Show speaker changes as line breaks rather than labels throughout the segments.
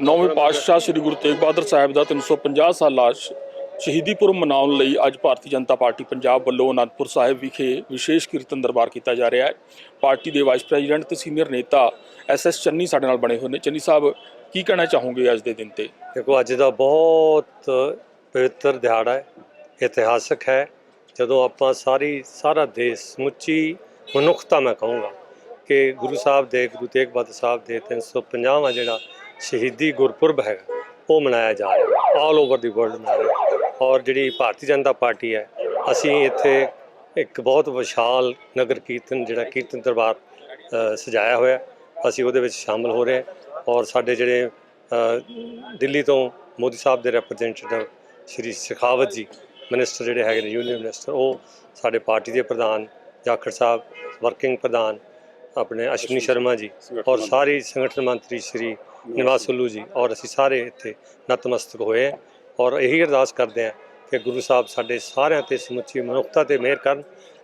ਨੌਵੇਂ ਪਾਤਸ਼ਾਹ ਸ੍ਰੀ ਗੁਰੂ ਤੇਗ ਬਹਾਦਰ ਸਾਹਿਬ ਦਾ 350 ਸਾਲਾ ਸ਼- ਸ਼ਹੀਦੀ ਪੁਰਬ ਮਨਾਉਣ ਲਈ ਅੱਜ ਭਾਰਤੀ ਜਨਤਾ ਪਾਰਟੀ ਪੰਜਾਬ ਵੱਲੋਂ ਅਨੰਦਪੁਰ ਸਾਹਿਬ ਵਿਖੇ ਵਿਸ਼ੇਸ਼ ਕੀਰਤਨ ਦਰਬਾਰ ਕੀਤਾ ਜਾ ਰਿਹਾ ਹੈ। ਪਾਰਟੀ ਦੇ ਵਾਈਸ ਪ੍ਰੈਜ਼ੀਡੈਂਟ ਤੇ ਸੀਨੀਅਰ ਨੇਤਾ ਐਸ ਐਸ ਚੰਨੀ ਸਾਡੇ ਨਾਲ ਬਣੇ ਹੋਏ ਨੇ। ਚੰਨੀ ਸਾਹਿਬ, ਕੀ ਕਹਿਣਾ ਚਾਹੋਗੇ ਅੱਜ ਦੇ ਦਿਨ ਤੇ?
ਦੇਖੋ, ਅੱਜ ਦਾ ਬਹੁਤ ਪਵਿੱਤਰ ਦਿਹਾੜਾ ਹੈ, ਇਤਿਹਾਸਕ ਹੈ। ਜਦੋਂ ਆਪਾਂ ਸਾਰੀ, ਸਾਰਾ ਦੇਸ਼ ਸਮੁੱਚੀ ਮਨੁੱਖਤਾ, ਮੈਂ ਕਹੂੰਗਾ ਕਿ ਗੁਰੂ ਸਾਹਿਬ ਦੇ, ਗੁਰੂ ਤੇਗ ਬਹਾਦਰ ਸਾਹਿਬ ਦੇ 350ਵਾਂ ਜਿਹੜਾ ਸ਼ਹੀਦੀ ਗੁਰਪੁਰਬ ਹੈਗਾ ਉਹ ਮਨਾਇਆ ਜਾ ਰਿਹਾ ਆਲ ਓਵਰ ਦੀ ਵਰਲਡ ਮਨਾ ਰਿਹਾ। ਔਰ ਜਿਹੜੀ ਭਾਰਤੀ ਜਨਤਾ ਪਾਰਟੀ ਹੈ ਅਸੀਂ ਇੱਥੇ ਇੱਕ ਬਹੁਤ ਵਿਸ਼ਾਲ ਨਗਰ ਕੀਰਤਨ ਜਿਹੜਾ ਕੀਰਤਨ ਦਰਬਾਰ ਸਜਾਇਆ ਹੋਇਆ ਅਸੀਂ ਉਹਦੇ ਵਿੱਚ ਸ਼ਾਮਲ ਹੋ ਰਹੇ ਹਾਂ। ਔਰ ਸਾਡੇ ਜਿਹੜੇ ਦਿੱਲੀ ਤੋਂ ਮੋਦੀ ਸਾਹਿਬ ਦੇ ਰਿਪਰੈਜ਼ੈਂਟੇਟਿਵ ਸ਼੍ਰੀ ਸ਼ਿਖਾਵਤ ਜੀ ਮਿਨਿਸਟਰ ਜਿਹੜੇ ਹੈਗੇ ਨੇ ਯੂਨੀਅਨ ਮਿਨਿਸਟਰ ਉਹ ਸਾਡੇ ਪਾਰਟੀ ਦੇ ਪ੍ਰਧਾਨ ਜਾਖੜ ਸਾਹਿਬ ਵਰਕਿੰਗ ਪ੍ਰਧਾਨ ਆਪਣੇ ਅਸ਼ਵਨੀ ਸ਼ਰਮਾ ਜੀ ਔਰ ਸਾਰੀ ਸੰਗਠਨ ਮੰਤਰੀ ਸ਼੍ਰੀ ਨਿਵਾਸ ਉੱਲੂ ਜੀ ਔਰ ਅਸੀਂ ਸਾਰੇ ਇੱਥੇ ਨਤਮਸਤਕ ਹੋਏ ਹਾਂ ਔਰ ਇਹੀ ਅਰਦਾਸ ਕਰਦੇ ਹਾਂ ਕਿ ਗੁਰੂ ਸਾਹਿਬ ਸਾਡੇ ਸਾਰਿਆਂ ਤੇ ਸਮੁੱਚੀ ਮਨੁੱਖਤਾ ਤੇ ਮਿਹਰ ਕਰਨ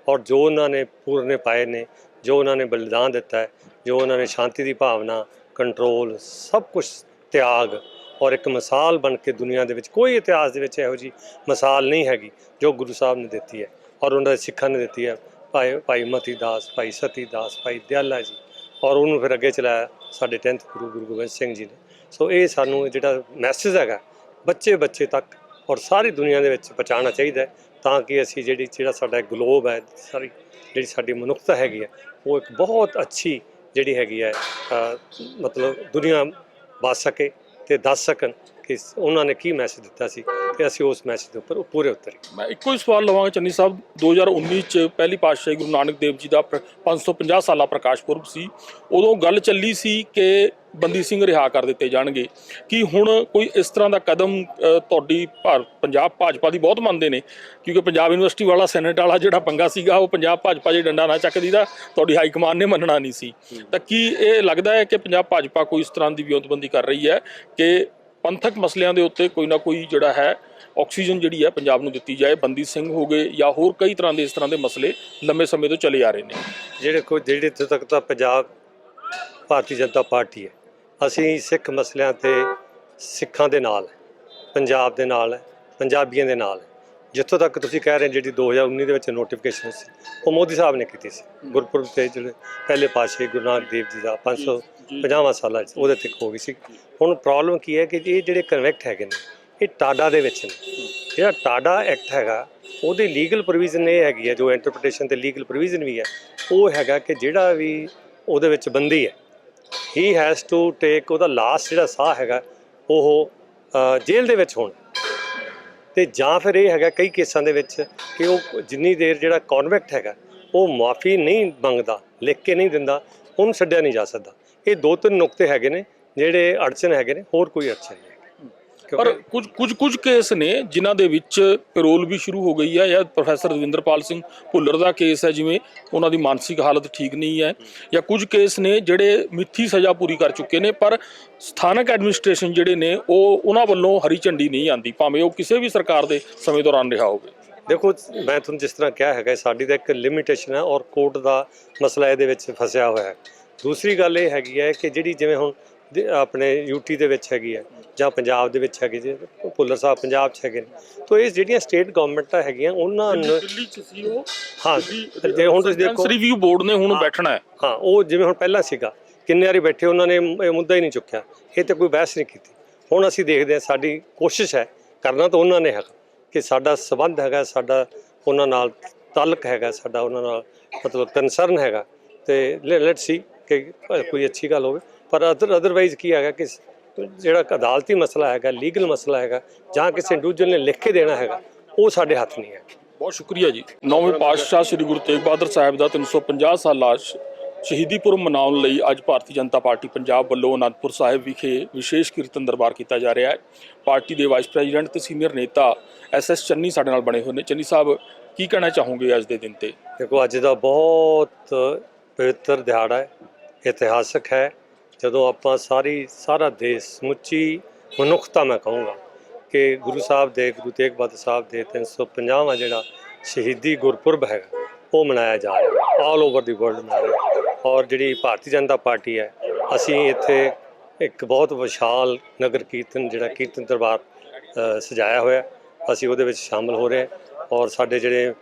ਔਰ ਜੋ ਉਹਨਾਂ ਨੇ ਪੂਰਨੇ ਪਾਏ ਨੇ, ਜੋ ਉਹਨਾਂ ਨੇ ਬਲੀਦਾਨ ਦਿੱਤਾ ਹੈ, ਜੋ ਉਹਨਾਂ ਨੇ ਸ਼ਾਂਤੀ ਦੀ ਭਾਵਨਾ ਕੰਟਰੋਲ ਸਭ ਕੁਝ ਤਿਆਗ ਔਰ ਇੱਕ ਮਿਸਾਲ ਬਣ ਕੇ ਦੁਨੀਆ ਦੇ ਵਿੱਚ ਕੋਈ ਇਤਿਹਾਸ ਦੇ ਵਿੱਚ ਇਹੋ ਜੀ ਮਿਸਾਲ ਨਹੀਂ ਹੈਗੀ ਜੋ ਗੁਰੂ ਸਾਹਿਬ ਨੇ ਦਿੱਤੀ ਹੈ ਔਰ ਉਹਨਾਂ ਦੇ ਸਿੱਖਾਂ ਨੇ ਦਿੱਤੀ ਹੈ। ਭਾਈ ਭਾਈ ਮਤੀ ਦਾਸ, ਭਾਈ ਸਤੀ ਦਾਸ, ਭਾਈ ਦਿਆਲਾ ਜੀ। ਔਰ ਉਹਨੂੰ ਫਿਰ ਅੱਗੇ ਚਲਾਇਆ ਸਾਡੇ 10th ਗੁਰੂ ਗੁਰੂ ਗੋਬਿੰਦ ਸਿੰਘ ਜੀ ਨੇ। ਸੋ ਇਹ ਸਾਨੂੰ ਜਿਹੜਾ ਮੈਸੇਜ ਹੈਗਾ, ਬੱਚੇ ਬੱਚੇ ਤੱਕ ਔਰ ਸਾਰੀ ਦੁਨੀਆ ਦੇ ਵਿੱਚ ਪਹੁੰਚਾਉਣਾ ਚਾਹੀਦਾ ਤਾਂ ਕਿ ਅਸੀਂ ਜਿਹੜੀ, ਜਿਹੜਾ ਸਾਡਾ ਗਲੋਬ ਹੈ, ਸਾਰੀ ਜਿਹੜੀ ਸਾਡੀ ਮਨੁੱਖਤਾ ਹੈਗੀ ਹੈ, ਉਹ ਇੱਕ ਬਹੁਤ ਅੱਛੀ ਜਿਹੜੀ ਹੈਗੀ ਹੈ ਮਤਲਬ ਦੁਨੀਆ ਬਚ ਸਕੇ। ਤੇ ਦੱਸ ਸਕਣ ਕਿ ਉਹਨਾਂ ਨੇ ਕੀ ਮੈਸੇਜ ਦਿੱਤਾ ਸੀ ਤੇ ਅਸੀਂ ਉਸ ਮੈਸੇਜ ਦੇ ਉੱਪਰ ਪੂਰੇ ਉਤਰੇ।
ਮੈਂ ਇੱਕੋ ਹੀ ਸਵਾਲ ਲਵਾਂਗਾ ਚੰਨੀ ਸਾਹਿਬ 2019 ਚ ਪਹਿਲੀ ਪਾਤਸ਼ਾਹੀ ਗੁਰੂ ਨਾਨਕ ਦੇਵ ਜੀ ਦਾ ਪ੍ਰ- 550 ਸਾਲਾ ਪ੍ਰਕਾਸ਼ ਪੁਰਬ ਸੀ। ਉਦੋਂ ਗੱਲ ਚੱਲੀ ਸੀ ਕਿ ਬੰਦੀ ਸਿੰਘ ਰਿਹਾ ਕਰ ਦਿੱਤੇ ਜਾਣਗੇ। ਕੀ ਹੁਣ ਕੋਈ ਇਸ ਤਰ੍ਹਾਂ ਦਾ ਕਦਮ ਤੁਹਾਡੀ ਭਾਰ- ਪੰਜਾਬ ਭਾਜਪਾ ਦੀ ਬਹੁਤ ਮੰਨਦੇ ਨੇ, ਕਿਉਂਕਿ ਪੰਜਾਬ ਯੂਨੀਵਰਸਿਟੀ ਵਾਲਾ ਸੈਨੇਟ ਵਾਲਾ ਜਿਹੜਾ ਪੰਗਾ ਸੀਗਾ, ਉਹ ਪੰਜਾਬ ਭਾਜਪਾ ਜੇ ਡੰਡਾ ਨਾ ਚੱਕਦੀ ਦਾ ਤੁਹਾਡੀ ਹਾਈ ਕਮਾਂਡ ਨੇ ਮੰਨਣਾ ਨਹੀਂ ਸੀ। ਤਾਂ ਕੀ ਇਹ ਲੱਗਦਾ ਹੈ ਕਿ ਪੰਜਾਬ ਭਾਜਪਾ ਕੋਈ ਇਸ ਤਰ੍ਹਾਂ ਦੀ ਵਿਉਂਤਬੰਦੀ ਕਰ ਰਹੀ ਹੈ ਕਿ ਪੰਥਕ ਮਸਲਿਆਂ ਦੇ ਉੱਤੇ ਕੋਈ ਨਾ ਕੋਈ ਜਿਹੜਾ ਹੈ, ਆਕਸੀਜਨ ਜਿਹੜੀ ਹੈ ਪੰਜਾਬ ਨੂੰ ਦਿੱਤੀ ਜਾਏ, ਬੰਦੀ ਸਿੰਘ ਹੋ ਗਏ ਜਾਂ ਹੋਰ ਕਈ ਤਰ੍ਹਾਂ ਦੇ ਇਸ ਤਰ੍ਹਾਂ ਦੇ ਮਸਲੇ ਲੰਮੇ ਸਮੇਂ ਤੋਂ ਚੱਲੇ ਆ ਰਹੇ ਨੇ?
ਜਿਹੜੇ ਕੋਈ, ਜਿਹੜੇ ਇੱਥੇ ਤੱਕ ਤਾਂ ਪੰਜਾਬ, ਭਾਰਤੀ ਜਨਤਾ ਪਾਰਟੀ ਹੈ। ਅਸੀਂ ਸਿੱਖ ਮਸਲਿਆਂ ਤੇ ਸਿੱਖਾਂ ਦੇ ਨਾਲ ਪੰਜਾਬ ਦੇ ਨਾਲ ਪੰਜਾਬੀਆਂ ਦੇ ਨਾਲ ਜਿੱਥੋਂ ਤੱਕ ਤੁਸੀਂ ਕਹਿ ਰਹੇ ਜਿਹੜੀ 2019 ਦੇ ਵਿੱਚ ਨੋਟੀਫਿਕੇਸ਼ਨ ਸੀ ਉਹ ਮੋਦੀ ਸਾਹਿਬ ਨੇ ਕੀਤੀ ਸੀ। ਗੁਰਪੁਰਬ ਤੇ ਜਿਹੜੇ ਪਹਿਲੇ ਪਾਤਸ਼ਾਹ ਗੁਰੂ ਨਾਨਕ ਦੇਵ ਜੀ ਦਾ 550 ਸਾਲਾਂ 'ਚ ਉਹਦੇ ਤੱਕ ਹੋ ਗਈ ਸੀ। ਹੁਣ ਪ੍ਰੋਬਲਮ ਕੀ ਹੈ ਕਿ ਇਹ ਜਿਹੜੇ ਕਨਵੈਕਟ ਹੈਗੇ ਨੇ ਇਹ ਟਾਡਾ ਦੇ ਵਿੱਚ ਨੇ। ਜਿਹੜਾ ਟਾਡਾ ਐਕਟ ਹੈਗਾ ਉਹਦੀ ਲੀਗਲ ਪ੍ਰੋਵੀਜ਼ਨ ਇਹ ਹੈਗੀ ਹੈ ਜੋ ਇੰਟਰਪ੍ਰੀਟੇਸ਼ਨ ਤੇ ਲੀਗਲ ਪ੍ਰੋਵੀਜ਼ਨ ਵੀ ਹੈ ਉਹ ਹੈਗਾ ਕਿ ਜਿਹੜਾ ਵੀ ਉਹਦੇ ਵਿੱਚ ਬੰਦੀ ਹੈ ਹੀ ਹੈਜ਼ ਟੂ ਟੇਕ ਉਹਦਾ ਲਾਸਟ ਜਿਹੜਾ ਸਾਹ ਹੈਗਾ, ਉਹ ਜੇਲ੍ਹ ਦੇ ਵਿੱਚ ਹੋਣ। ਤੇ ਜਾਂ ਫਿਰ ਇਹ ਹੈਗਾ ਕਈ ਕੇਸਾਂ ਦੇ ਵਿੱਚ ਕਿ ਉਹ ਜਿੰਨੀ ਦੇਰ ਜਿਹੜਾ ਕਨਵੈਕਟ ਹੈਗਾ, ਉਹ ਮਾਫੀ ਨਹੀਂ ਮੰਗਦਾ, ਲਿਖ ਕੇ ਨਹੀਂ ਦਿੰਦਾ, ਉਹਨੂੰ ਛੱਡਿਆ ਨਹੀਂ ਜਾ ਸਕਦਾ। ਇਹ ਦੋ ਤਿੰਨ ਨੁਕਤੇ ਹੈਗੇ ਨੇ, ਜਿਹੜੇ ਅੜਚਨ ਹੈਗੇ ਨੇ, ਹੋਰ ਕੋਈ ਅੜਚਨ ਨਹੀਂ।
ਪਰ ਕੁਝ ਕੁਝ ਕੁਝ ਕੇਸ ਨੇ ਜਿਨ੍ਹਾਂ ਦੇ ਵਿੱਚ ਪੈਰੋਲ ਵੀ ਸ਼ੁਰੂ ਹੋ ਗਈ ਹੈ ਜਾਂ ਪ੍ਰੋਫੈਸਰ ਰਵਿੰਦਰਪਾਲ ਸਿੰਘ ਭੁੱਲਰ ਦਾ ਕੇਸ ਹੈ ਜਿਵੇਂ ਉਹਨਾਂ ਦੀ ਮਾਨਸਿਕ ਹਾਲਤ ਠੀਕ ਨਹੀਂ ਹੈ ਜਾਂ ਕੁਝ ਕੇਸ ਨੇ ਜਿਹੜੇ ਮਿੱਥੀ ਸਜ਼ਾ ਪੂਰੀ ਕਰ ਚੁੱਕੇ ਨੇ ਪਰ ਸਥਾਨਕ ਐਡਮਿਨਿਸਟ੍ਰੇਸ਼ਨ ਜਿਹੜੇ ਨੇ ਉਹ ਉਹਨਾਂ ਵੱਲੋਂ ਹਰੀ ਝੰਡੀ ਨਹੀਂ ਆਂਦੀ ਭਾਵੇਂ ਉਹ ਕਿਸੇ ਵੀ ਸਰਕਾਰ ਦੇ ਸਮੇਂ ਦੌਰਾਨ ਰਿਹਾ ਹੋਵੇ।
ਦੇਖੋ ਮੈਂ ਤੁਹਾਨੂੰ ਜਿਸ ਤਰ੍ਹਾਂ ਕਿਹਾ ਹੈਗਾ ਸਾਡੀ ਤਾਂ ਇੱਕ ਲਿਮਿਟੇਸ਼ਨ ਹੈ ਔਰ ਕੋਰਟ ਦਾ ਮਸਲਾ ਇਹਦੇ ਵਿੱਚ ਫਸਿਆ ਹੋਇਆ ਹੈ। ਦੂਸਰੀ ਗੱਲ ਇਹ ਹੈਗੀ ਹੈ ਕਿ ਜਿਹੜੀ ਜਿਵੇਂ ਹੁਣ ਆਪਣੇ ਯੂਟੀ ਦੇ ਵਿੱਚ ਹੈਗੀ ਹੈ ਜਾਂ ਪੰਜਾਬ ਦੇ ਵਿੱਚ ਹੈਗੀ ਜੀ ਭੁੱਲਰ ਸਾਹਿਬ ਪੰਜਾਬ 'ਚ ਹੈਗੇ ਨੇ। ਤਾਂ ਇਹ ਜਿਹੜੀਆਂ ਸਟੇਟ ਗਵਰਨਮੈਂਟਾਂ ਹੈਗੀਆਂ ਉਹਨਾਂ ਨੂੰ
ਦਿੱਲੀ ਚ ਸੀ ਉਹ?
ਹਾਂ ਜੇ ਹੁਣ ਤੁਸੀਂ ਦੇਖੋ
ਰਿਵਿਊ ਬੋਰਡ ਨੇ ਹੁਣ ਬੈਠਣਾ ਹੈ।
ਹਾਂ ਉਹ ਜਿਵੇਂ ਹੁਣ ਪਹਿਲਾਂ ਸੀਗਾ ਕਿੰਨੇ ਵਾਰੀ ਬੈਠੇ ਉਹਨਾਂ ਨੇ ਇਹ ਮੁੱਦਾ ਹੀ ਨਹੀਂ ਚੁੱਕਿਆ। ਇਹ ਤੇ ਕੋਈ ਬਹਿਸ ਨਹੀਂ ਕੀਤੀ। ਹੁਣ ਅਸੀਂ ਦੇਖਦੇ ਹਾਂ ਸਾਡੀ ਕੋਸ਼ਿਸ਼ ਹੈ ਕਰਨਾ ਤਾਂ ਉਹਨਾਂ ਨੇ ਹੈਗਾ ਕਿ ਸਾਡਾ ਸਬੰਧ ਹੈਗਾ ਸਾਡਾ ਉਹਨਾਂ ਨਾਲ ਤਾਲੁਕ ਹੈਗਾ ਸਾਡਾ ਉਹਨਾਂ ਨਾਲ ਮਤਲਬ ਕੰਸਰਨ ਹੈਗਾ। ਤੇ ਲੈਟ ਸੀ ਕਿ ਕੋਈ ਅੱਛੀ ਗੱਲ ਹੋਵੇ। ਪਰ ਅਦਰ ਅਦਰਵਾਈਜ਼ ਕੀ ਹੈਗਾ ਕਿ ਜਿਹੜਾ ਅਦਾਲਤੀ ਮਸਲਾ ਹੈਗਾ ਲੀਗਲ ਮਸਲਾ ਹੈਗਾ ਜਾਂ ਕਿਸੇ ਇੰਡੀਵਿਜੂਅਲ ਨੇ ਲਿਖ ਕੇ ਦੇਣਾ ਹੈਗਾ ਉਹ ਸਾਡੇ ਹੱਥ ਨਹੀਂ ਹੈ
ਬਹੁਤ ਸ਼ੁਕਰੀਆ ਜੀ। ਨੌਵੇਂ ਪਾਤਸ਼ਾਹ ਸ੍ਰੀ ਗੁਰੂ ਤੇਗ ਬਹਾਦਰ ਸਾਹਿਬ ਦਾ 350 ਸਾਲਾ ਸ਼- ਸ਼ਹੀਦੀ ਪੁਰਬ ਮਨਾਉਣ ਲਈ ਅੱਜ ਭਾਰਤੀ ਜਨਤਾ ਪਾਰਟੀ ਪੰਜਾਬ ਵੱਲੋਂ ਅਨੰਦਪੁਰ ਸਾਹਿਬ ਵਿਖੇ ਵਿਸ਼ੇਸ਼ ਕੀਰਤਨ ਦਰਬਾਰ ਕੀਤਾ ਜਾ ਰਿਹਾ ਹੈ। ਪਾਰਟੀ ਦੇ ਵਾਈਸ ਪ੍ਰੈਜ਼ੀਡੈਂਟ ਤੇ ਸੀਨੀਅਰ ਨੇਤਾ ਐਸ ਐਸ ਚੰਨੀ ਸਾਡੇ ਨਾਲ ਬਣੇ ਹੋਏ ਨੇ। ਚੰਨੀ ਸਾਹਿਬ ਕੀ ਕਹਿਣਾ ਚਾਹੋਗੇ ਅੱਜ ਦੇ ਦਿਨ ਤੇ?
ਦੇਖੋ ਅੱਜ ਦਾ ਬਹੁਤ ਪਵਿੱਤਰ ਦਿਹਾੜਾ ਹੈ ਇਤਿਹਾਸਕ ਹੈ। ਜਦੋਂ ਆਪਾਂ ਸਾਰੀ, ਸਾਰਾ ਦੇਸ਼ ਸਮੁੱਚੀ ਮਨੁੱਖਤਾ ਮੈਂ ਕਹੂੰਗਾ ਕਿ ਗੁਰੂ ਸਾਹਿਬ ਦੇ, ਗੁਰੂ ਤੇਗ ਬਹਾਦਰ ਸਾਹਿਬ ਦੇ 350ਵਾਂ ਜਿਹੜਾ ਸ਼ਹੀਦੀ ਗੁਰਪੁਰਬ ਹੈਗਾ, ਉਹ ਮਨਾਇਆ ਜਾ ਰਿਹਾ ਆਲ ਓਵਰ ਦੀ ਵਰਲਡ ਮਨਾ ਰਿਹਾ। ਔਰ ਜਿਹੜੀ ਭਾਰਤੀ ਜਨਤਾ ਪਾਰਟੀ ਹੈ, ਅਸੀਂ ਇੱਥੇ ਇੱਕ ਬਹੁਤ ਵਿਸ਼ਾਲ ਨਗਰ ਕੀਰਤਨ, ਜਿਹੜਾ ਕੀਰਤਨ ਦਰਬਾਰ ਸਜਾਇਆ ਹੋਇਆ ਅਸੀਂ ਉਹਦੇ ਵਿੱਚ ਸ਼ਾਮਲ ਹੋ ਰਹੇ ਹਾਂ ਔਰ ਸਾਡੇ ਜਿਹੜੇ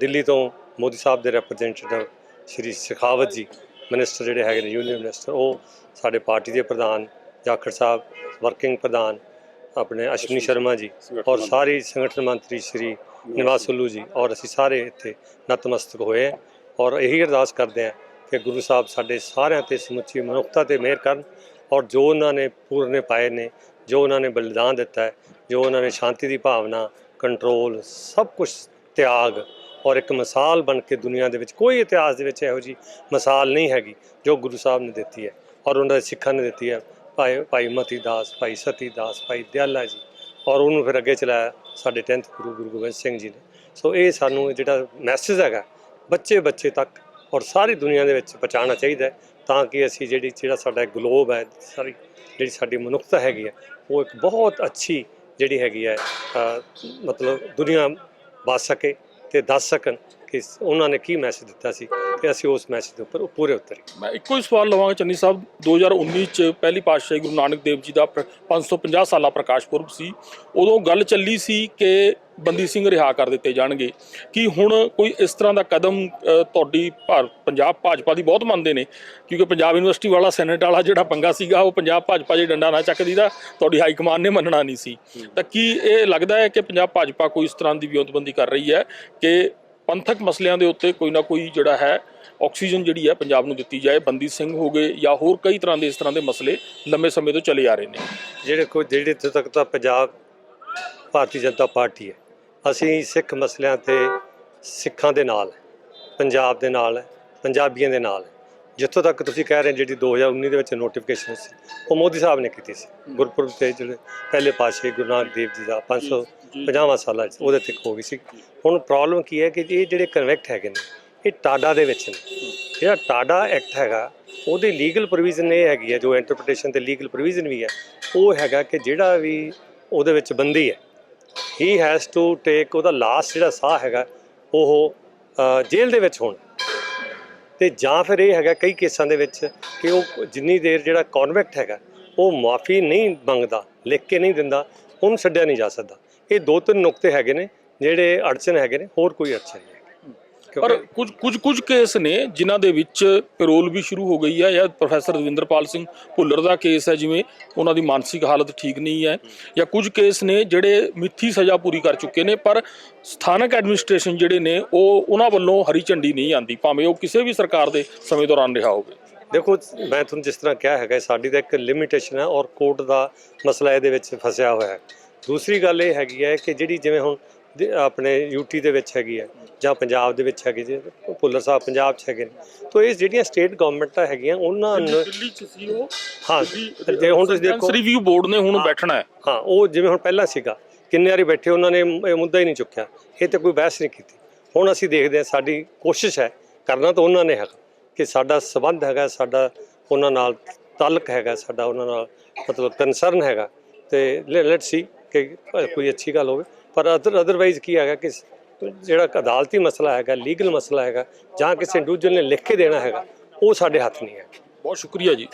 ਦਿੱਲੀ ਤੋਂ ਮੋਦੀ ਸਾਹਿਬ ਦੇ ਰਿਪਰੈਜ਼ੈਂਟੇਟਿਵ ਸ਼੍ਰੀ ਸ਼ਿਖਾਵਤ ਜੀ ਮਿਨਿਸਟਰ ਜਿਹੜੇ ਹੈਗੇ ਨੇ ਯੂਨੀਅਨ ਮਿਨਿਸਟਰ ਉਹ ਸਾਡੇ ਪਾਰਟੀ ਦੇ ਪ੍ਰਧਾਨ ਜਾਖੜ ਸਾਹਿਬ ਵਰਕਿੰਗ ਪ੍ਰਧਾਨ ਆਪਣੇ ਅਸ਼ਵਨੀ ਸ਼ਰਮਾ ਜੀ ਔਰ ਸਾਰੇ ਸੰਗਠਨ ਮੰਤਰੀ ਸ਼੍ਰੀ ਨਿਵਾਸ ਸੁੱਲੂ ਜੀ ਔਰ ਅਸੀਂ ਸਾਰੇ ਇੱਥੇ ਨਤਮਸਤਕ ਹੋਏ ਹਾਂ ਔਰ ਇਹੀ ਅਰਦਾਸ ਕਰਦੇ ਹਾਂ ਕਿ ਗੁਰੂ ਸਾਹਿਬ ਸਾਡੇ ਸਾਰਿਆਂ ਤੇ ਸਮੁੱਚੀ ਮਨੁੱਖਤਾ ਤੇ ਮਿਹਰ ਕਰਨ ਔਰ ਜੋ ਉਹਨਾਂ ਨੇ ਪੂਰਨੇ ਪਾਏ ਨੇ ਜੋ ਉਹਨਾਂ ਨੇ ਬਲਿਦਾਨ ਦਿੱਤਾ ਹੈ ਜੋ ਉਹਨਾਂ ਨੇ ਸ਼ਾਂਤੀ ਦੀ ਭਾਵਨਾ ਕੰਟਰੋਲ ਸਭ ਕੁਝ ਤਿਆਗ ਔਰ ਇੱਕ ਮਿਸਾਲ ਬਣ ਕੇ ਦੁਨੀਆ ਦੇ ਵਿੱਚ ਕੋਈ ਇਤਿਹਾਸ ਦੇ ਵਿੱਚ ਇਹੋ ਜੀ ਮਿਸਾਲ ਨਹੀਂ ਹੈਗੀ ਜੋ ਗੁਰੂ ਸਾਹਿਬ ਨੇ ਦਿੱਤੀ ਹੈ ਔਰ ਉਹਨਾਂ ਦੇ ਸਿੱਖਾਂ ਨੇ ਦਿੱਤੀ ਹੈ। ਭਾਈ ਭਾਈ ਮਤੀ ਦਾਸ, ਭਾਈ ਸਤੀ ਦਾਸ, ਭਾਈ ਦਿਆਲਾ ਜੀ ਔਰ ਉਹਨੂੰ ਫਿਰ ਅੱਗੇ ਚਲਾਇਆ ਸਾਡੇ 10th ਗੁਰੂ ਗੁਰੂ ਗੋਬਿੰਦ ਸਿੰਘ ਜੀ ਨੇ। ਸੋ ਇਹ ਸਾਨੂੰ ਜਿਹੜਾ ਮੈਸੇਜ ਹੈਗਾ, ਬੱਚੇ ਬੱਚੇ ਤੱਕ ਔਰ ਸਾਰੀ ਦੁਨੀਆ ਦੇ ਵਿੱਚ ਪਹੁੰਚਾਉਣਾ ਚਾਹੀਦਾ ਤਾਂ ਕਿ ਅਸੀਂ ਜਿਹੜੀ, ਜਿਹੜਾ ਸਾਡਾ ਗਲੋਬ ਹੈ, ਸਾਰੀ ਜਿਹੜੀ ਸਾਡੀ ਮਨੁੱਖਤਾ ਹੈਗੀ ਹੈ, ਉਹ ਇੱਕ ਬਹੁਤ ਅੱਛੀ ਜਿਹੜੀ ਹੈਗੀ ਹੈ ਮਤਲਬ ਦੁਨੀਆ ਬਚ ਸਕੇ। ਤੇ ਦੱਸ ਸਕਣ। ਕਿ ਉਹਨਾਂ ਨੇ ਕੀ ਮੈਸੇਜ ਦਿੱਤਾ ਸੀ ਤੇ ਅਸੀਂ ਉਸ ਮੈਸੇਜ ਦੇ ਉੱਪਰ ਪੂਰੇ ਉਤਰੇ।
ਮੈਂ ਇੱਕੋ ਹੀ ਸਵਾਲ ਲਵਾਂਗਾ ਚੰਨੀ ਸਾਹਿਬ 2019 ਚ ਪਹਿਲੀ ਪਾਤਸ਼ਾਹੀ ਗੁਰੂ ਨਾਨਕ ਦੇਵ ਜੀ ਦਾ ਪ੍ਰ- 550 ਸਾਲਾ ਪ੍ਰਕਾਸ਼ ਪੁਰਬ ਸੀ। ਉਦੋਂ ਗੱਲ ਚੱਲੀ ਸੀ ਕਿ ਬੰਦੀ ਸਿੰਘ ਰਿਹਾ ਕਰ ਦਿੱਤੇ ਜਾਣਗੇ। ਕੀ ਹੁਣ ਕੋਈ ਇਸ ਤਰ੍ਹਾਂ ਦਾ ਕਦਮ ਤੁਹਾਡੀ ਪੰਜਾਬ ਭਾਜਪਾ ਦੀ ਬਹੁਤ ਮੰਨਦੇ ਨੇ ਕਿਉਂਕਿ ਪੰਜਾਬ ਯੂਨੀਵਰਸਿਟੀ ਵਾਲਾ ਸੈਨੇਟ ਵਾਲਾ ਜਿਹੜਾ ਪੰਗਾ ਸੀਗਾ ਉਹ ਪੰਜਾਬ ਭਾਜਪਾ ਜੇ ਡੰਡਾ ਨਾ ਚੱਕਦੀ ਤਾਂ ਤੁਹਾਡੀ ਹਾਈ ਕਮਾਂਡ ਨੇ ਮੰਨਣਾ ਨਹੀਂ ਸੀ। ਤਾਂ ਕੀ ਇਹ ਲੱਗਦਾ ਹੈ ਕਿ ਪੰਜਾਬ ਭਾਜਪਾ ਕੋਈ ਇਸ ਤਰ੍ਹਾਂ ਦੀ ਵਿਉਂਤਬੰਦੀ ਕਰ ਰਹੀ ਹੈ ਕਿ ਪੰਥਕ ਮਸਲਿਆਂ ਦੇ ਉੱਤੇ ਕੋਈ ਨਾ ਕੋਈ ਜਿਹੜਾ ਹੈ ਆਕਸੀਜਨ ਜਿਹੜੀ ਹੈ ਪੰਜਾਬ ਨੂੰ ਦਿੱਤੀ ਜਾਏ, ਬੰਦੀ ਸਿੰਘ ਹੋ ਗਏ ਜਾਂ ਹੋਰ ਕਈ ਤਰ੍ਹਾਂ ਦੇ ਇਸ ਤਰ੍ਹਾਂ ਦੇ ਮਸਲੇ ਲੰਬੇ ਸਮੇਂ ਤੋਂ ਚੱਲੇ ਆ ਰਹੇ ਨੇ।
ਜਿਹੜੇ ਕੋਈ, ਜਿਹੜੇ ਇੱਥੇ ਤੱਕ ਤਾਂ ਪੰਜਾਬ ਭਾਰਤੀ ਜਨਤਾ ਪਾਰਟੀ ਹੈ, ਅਸੀਂ ਸਿੱਖ ਮਸਲਿਆਂ ਤੇ ਸਿੱਖਾਂ ਦੇ ਨਾਲ ਪੰਜਾਬ ਦੇ ਨਾਲ ਪੰਜਾਬੀਆਂ ਦੇ ਨਾਲ ਜਿੱਥੋਂ ਤੱਕ ਤੁਸੀਂ ਕਹਿ ਰਹੇ ਜਿਹੜੀ 2019 ਦੇ ਵਿੱਚ ਨੋਟੀਫਿਕੇਸ਼ਨ ਸੀ ਉਹ ਮੋਦੀ ਸਾਹਿਬ ਨੇ ਕੀਤੀ ਸੀ। ਗੁਰਪੁਰਬ ਤੇ ਜਿਹੜੇ ਪਹਿਲੇ ਪਾਤਸ਼ਾਹ ਗੁਰੂ ਨਾਨਕ ਦੇਵ ਜੀ ਦਾ 550ਵਾਂ ਸਾਲਾ ਚ ਉਹਦੇ ਤੇ ਹੋ ਗਈ ਸੀ। ਹੁਣ ਪ੍ਰੋਬਲਮ ਕੀ ਹੈ ਕਿ ਇਹ ਜਿਹੜੇ ਕਨਵੈਕਟ ਹੈਗੇ ਨੇ ਇਹ ਟਾਡਾ ਦੇ ਵਿੱਚ ਨੇ। ਜਿਹੜਾ ਟਾਡਾ ਐਕਟ ਹੈਗਾ ਉਹਦੀ ਲੀਗਲ ਪ੍ਰੋਵੀਜ਼ਨ ਇਹ ਹੈਗੀ ਹੈ ਜੋ ਇੰਟਰਪ੍ਰੀਟੇਸ਼ਨ ਤੇ ਲੀਗਲ ਪ੍ਰੋਵੀਜ਼ਨ ਵੀ ਹੈ ਉਹ ਹੈਗਾ ਕਿ ਜਿਹੜਾ ਵੀ ਉਹਦੇ ਵਿੱਚ ਬੰਦੀ ਹੈ ਹੀ ਹੈਜ਼ ਟੂ ਟੇਕ ਉਹਦਾ ਲਾਸਟ ਜਿਹੜਾ ਸਾਹ ਹੈਗਾ ਉਹ ਜੇਲ੍ਹ ਦੇ ਵਿੱਚ ਹੋਣ। ਤੇ ਜਾਂ ਫਿਰ ਇਹ ਹੈਗਾ ਕਈ ਕੇਸਾਂ ਦੇ ਵਿੱਚ ਕਿ ਉਹ ਜਿੰਨੀ ਦੇਰ ਜਿਹੜਾ ਕਨਵੈਕਟ ਹੈਗਾ, ਉਹ ਮਾਫੀ ਨਹੀਂ ਮੰਗਦਾ, ਲਿਖ ਕੇ ਨਹੀਂ ਦਿੰਦਾ, ਉਹਨੂੰ ਛੱਡਿਆ ਨਹੀਂ ਜਾ ਸਕਦਾ। ਇਹ ਦੋ ਤਿੰਨ ਨੁਕਤੇ ਹੈਗੇ ਨੇ, ਜਿਹੜੇ ਅੜਚਨ ਹੈਗੇ ਨੇ, ਹੋਰ ਕੋਈ ਅੜਚਨ ਨਹੀਂ।
ਪਰ ਕੁਝ ਕੁਝ ਕੁਝ ਕੇਸ ਨੇ ਜਿਨ੍ਹਾਂ ਦੇ ਵਿੱਚ ਪੈਰੋਲ ਵੀ ਸ਼ੁਰੂ ਹੋ ਗਈ ਹੈ ਜਾਂ ਪ੍ਰੋਫੈਸਰ ਰਵਿੰਦਰਪਾਲ ਸਿੰਘ ਭੁੱਲਰ ਦਾ ਕੇਸ ਹੈ ਜਿਵੇਂ ਉਹਨਾਂ ਦੀ ਮਾਨਸਿਕ ਹਾਲਤ ਠੀਕ ਨਹੀਂ ਹੈ ਜਾਂ ਕੁਝ ਕੇਸ ਨੇ ਜਿਹੜੇ ਮਿੱਥੀ ਸਜ਼ਾ ਪੂਰੀ ਕਰ ਚੁੱਕੇ ਨੇ ਪਰ ਸਥਾਨਕ ਐਡਮਿਨਿਸਟ੍ਰੇਸ਼ਨ ਜਿਹੜੇ ਨੇ ਉਹ ਉਹਨਾਂ ਵੱਲੋਂ ਹਰੀ ਝੰਡੀ ਨਹੀਂ ਆਂਦੀ ਭਾਵੇਂ ਉਹ ਕਿਸੇ ਵੀ ਸਰਕਾਰ ਦੇ ਸਮੇਂ ਦੌਰਾਨ ਰਿਹਾ ਹੋਵੇ।
ਦੇਖੋ ਮੈਂ ਤੁਹਾਨੂੰ ਜਿਸ ਤਰ੍ਹਾਂ ਕਿਹਾ ਹੈਗਾ ਸਾਡੀ ਤਾਂ ਇੱਕ ਲਿਮਿਟੇਸ਼ਨ ਹੈ ਔਰ ਕੋਰਟ ਦਾ ਮਸਲਾ ਇਹਦੇ ਵਿੱਚ ਫਸਿਆ ਹੋਇਆ ਹੈ। ਦੂਸਰੀ ਗੱਲ ਇਹ ਹੈਗੀ ਹੈ ਕਿ ਜਿਹੜੀ ਜਿਵੇਂ ਹੁਣ ਆਪਣੇ ਯੂਟੀ ਦੇ ਵਿੱਚ ਹੈਗੀ ਹੈ ਜਾਂ ਪੰਜਾਬ ਦੇ ਵਿੱਚ ਹੈਗੀ ਜੀ ਭੁੱਲਰ ਸਾਹਿਬ ਪੰਜਾਬ 'ਚ ਹੈਗੇ ਨੇ। ਤਾਂ ਇਹ ਜਿਹੜੀਆਂ ਸਟੇਟ ਗਵਰਨਮੈਂਟਾਂ ਹੈਗੀਆਂ ਉਹਨਾਂ ਨੂੰ
ਦਿੱਲੀ ਚ ਸੀ ਉਹ
ਹਾਂ ਜੇ ਹੁਣ ਤੁਸੀਂ ਦੇਖੋ
ਰਿਵਿਊ ਬੋਰਡ ਨੇ ਹੁਣ ਬੈਠਣਾ ਹੈ।
ਹਾਂ ਉਹ ਜਿਵੇਂ ਹੁਣ ਪਹਿਲਾਂ ਸੀਗਾ ਕਿੰਨੇ ਵਾਰੀ ਬੈਠੇ ਉਹਨਾਂ ਨੇ ਇਹ ਮੁੱਦਾ ਹੀ ਨਹੀਂ ਚੁੱਕਿਆ। ਇਹ ਤੇ ਕੋਈ ਬਹਿਸ ਨਹੀਂ ਕੀਤੀ। ਹੁਣ ਅਸੀਂ ਦੇਖਦੇ ਹਾਂ ਸਾਡੀ ਕੋਸ਼ਿਸ਼ ਹੈ ਕਰਨਾ ਤਾਂ ਉਹਨਾਂ ਨੇ ਹੈਗਾ ਕਿ ਸਾਡਾ ਸਬੰਧ ਹੈਗਾ ਸਾਡਾ ਉਹਨਾਂ ਨਾਲ ਤਾਲੁਕ ਹੈਗਾ ਸਾਡਾ ਉਹਨਾਂ ਨਾਲ ਮਤਲਬ ਕੰਸਰਨ ਹੈਗਾ। ਤੇ ਲੈਟ ਸੀ ਕਿ ਕੋਈ ਅੱਛੀ ਗੱਲ ਹੋਵੇ। ਪਰ ਅਦਰ ਅਦਰਵਾਈਜ਼ ਕੀ ਹੈਗਾ ਕਿ ਜਿਹੜਾ ਅਦਾਲਤੀ ਮਸਲਾ ਹੈਗਾ ਲੀਗਲ ਮਸਲਾ ਹੈਗਾ, ਜਾਂ ਕਿਸੇ ਇੰਡੀਵਿਜੂਅਲ ਨੇ ਲਿਖ ਕੇ ਦੇਣਾ ਹੈਗਾ, ਉਹ ਸਾਡੇ ਹੱਥ ਨਹੀਂ ਹੈ।
ਬਹੁਤ ਸ਼ੁਕਰੀਆ ਜੀ।